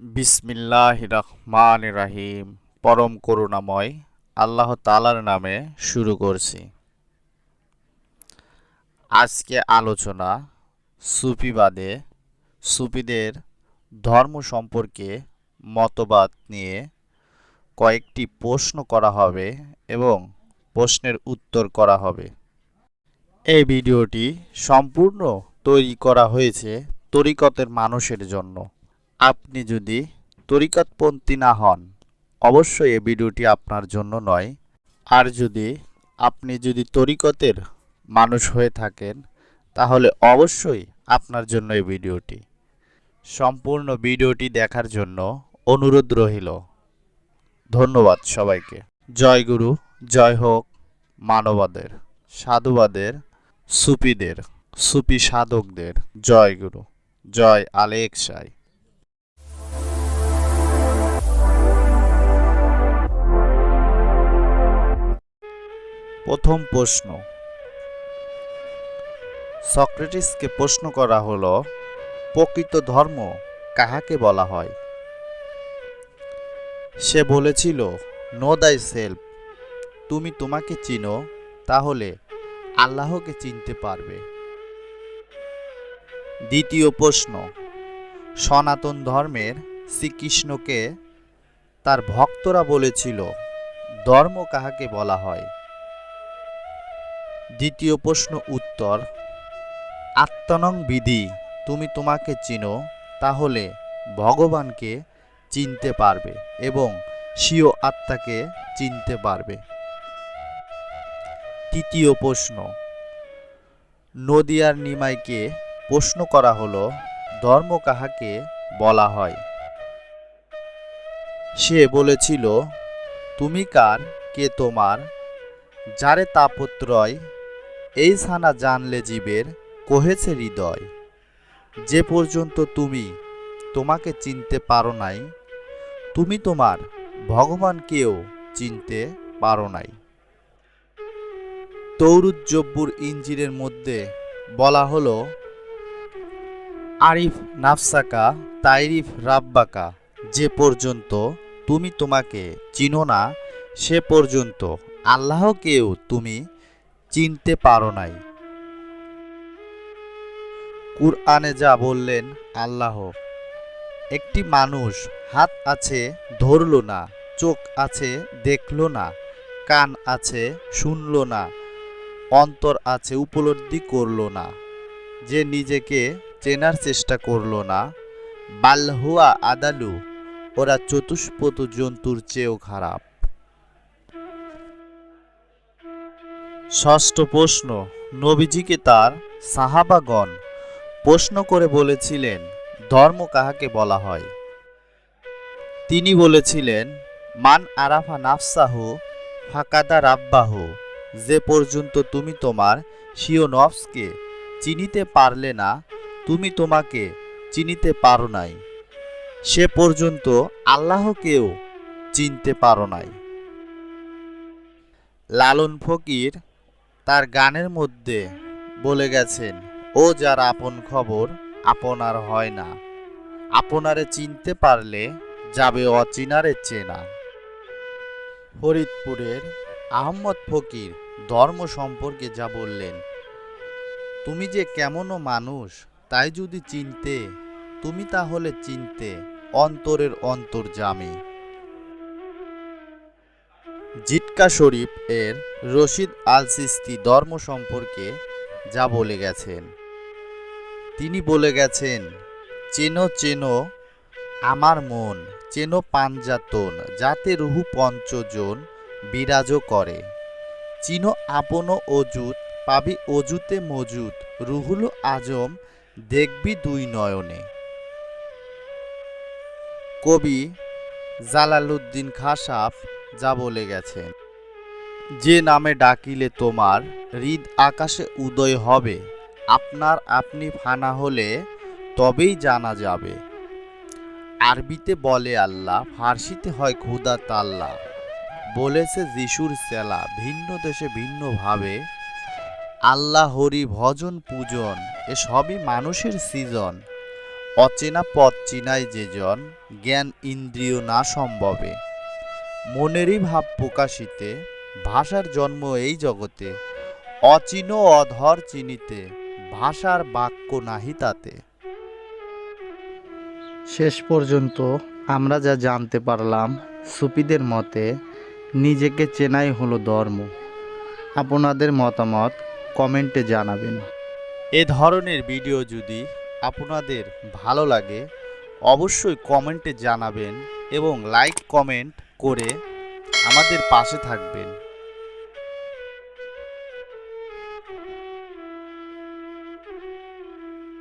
বিসমিল্লাহ রহমান রাহিম। পরম করুণাময় আল্লাহ তালার নামে শুরু করছি। আজকে আলোচনা সুফিবাদে, সুফিদের ধর্ম সম্পর্কে মতবাদ নিয়ে কয়েকটি প্রশ্ন করা হবে এবং প্রশ্নের উত্তর করা হবে। এই ভিডিওটি সম্পূর্ণ তৈরি করা হয়েছে তরিকতের মানুষের জন্য। আপনি যদি তরিকতপন্থী না হন, অবশ্যই এই ভিডিওটি আপনার জন্য নয়। আর যদি আপনি যদি তরিকতের মানুষ হয়ে থাকেন, তাহলে অবশ্যই আপনার জন্য এই ভিডিওটি। সম্পূর্ণ ভিডিওটি দেখার জন্য অনুরোধ রহিল ধন্যবাদ সবাইকে। জয় গুরু, জয় হোক মানবাদের, সাধুবাদের সুপিদের সুপি সাধকদের। জয় গুরু, জয় আলেক সাই প্রথম প্রশ্ন। সক্রেটিসকে প্রশ্ন করা হল, প্রকৃত ধর্ম কাহাকে বলা হয়? সে বলেছিল নো দাই সেলফ তুমি তোমাকে চিনো, তাহলে আল্লাহকে চিনতে পারবে। দ্বিতীয় প্রশ্ন, সনাতন ধর্মের শ্রীকৃষ্ণকে তার ভক্তরা বলেছিল, ধর্ম কাহাকে বলা হয়? দ্বিতীয় প্রশ্ন উত্তর, আত্মনং বিধি, তুমি তোমাকে চিনো, তাহলে ভগবানকে চিনতে পারবে এবং স্বীয় আত্মাকে চিনতে পারবে। তৃতীয় প্রশ্ন, নদিয়ার নিমাইকে প্রশ্ন করা হলো, ধর্ম কাহাকে বলা হয়? সে বলেছিল, তুমি কার, কে তোমার, যারে তাপত্রয় এই ছানা জানলে জীবের, কহেছে হৃদয়। যে পর্যন্ত তুমি তোমাকে চিনতে পারো নাই, তুমি তোমার ভগবানকেও চিনতে পারো নাই। তৌরুজ্জব্বুর ইঞ্জিনের মধ্যে বলা হলো, আরিফ নাফসাকা, তাইরিফ রাব্বাকা, যে পর্যন্ত তুমি তোমাকে চিনো না, সে পর্যন্ত আল্লাহকেও তুমি চিনতে পারো নাই। কুরআনে যা বললেন, আল্লাহ, একটি মানুষ হাত আছে ধরল না, চোখ আছে দেখল না, কান আছে শুনল না, অন্তর আছে উপলব্ধি করল না, যে নিজেকে চেনার চেষ্টা করল না বাল্হুয়া আদালু, ওরা চতুষ্পদ জন্তুর চেয়েও খারাপ। ষষ্ঠ প্রশ্ন, নবীজিকে তার সাহাবাগণ প্রশ্ন করে বলেছিলেন, ধর্ম কাহাকে বলা হয়? তিনি বলেছিলেন, মান আরাফা নাফসাহ ফাকাদা রাব্বাহ, যে পর্যন্ত তুমি তোমার সিও নফসকে চিনিতে পারলে না, তুমি তোমাকে চিনিতে পারো নাই। সে পর্যন্ত আল্লাহকেও চিনতে পারো নাই। লালন ফকির তার গানের মধ্যে বলে গেছেন, ও যার আপন খবর আপনার হয় না। আপনারে চিনতে পারলে যাবে অচিনারে চেনা। ফরিদপুরের আহম্মদ ফকির ধর্ম সম্পর্কে যা বললেন, তুমি যে কেমনও মানুষ, তাই যদি চিনতে, তুমি তাহলে চিনতে অন্তরের অন্তর জামি জিটকা শরীফ এর রশিদ আল সিস্তি ধর্ম সম্পর্কে যা বলে গেছেন। তিনি বলে গেছেন, চেনো চেনো আমার মন, চেনো পাঞ্জাতন যাতে রুহু পঞ্চজন বিরাজ করে। চিনো আপন অজুত পাবি অজুতে মজুত, রুহুল আজম দেখবি দুই নয়নে। কবি জালালুদ্দিন খাসাফ যা বলে গেছেন যে নামে ডাকিলে তোমার হৃদ আকাশে উদয় হবে, আপনার আপনি ফানা হলে তবেই জানা যাবে। আরবিতে বলে আল্লাহ, ফার্সিতে হয় খুদা তাল্লা। বলেছে যিশুর সেলা, ভিন্ন দেশে ভিন্নভাবে আল্লাহ হরি ভজন পূজন, এ সবই মানুষের সৃজন। অচেনা পথ চিনাই যে জন, জ্ঞান ইন্দ্রিয় না সম্ভবে। মনেরই ভাব প্রকাশিতে ভাষার জন্ম এই জগতে অচিন অধর চিনিতে ভাষার বাক্য নাহি তাতে। শেষ পর্যন্ত আমরা যা জানতে পারলাম সুফিদের মতে নিজেকে চেনাই হলো ধর্ম। আপনাদের মতামত কমেন্টে জানাবেন। এ ধরনের ভিডিও যদি আপনাদের ভালো লাগে অবশ্যই কমেন্টে জানাবেন এবং লাইক কমেন্ট করে আমাদের পাশে থাকবেন।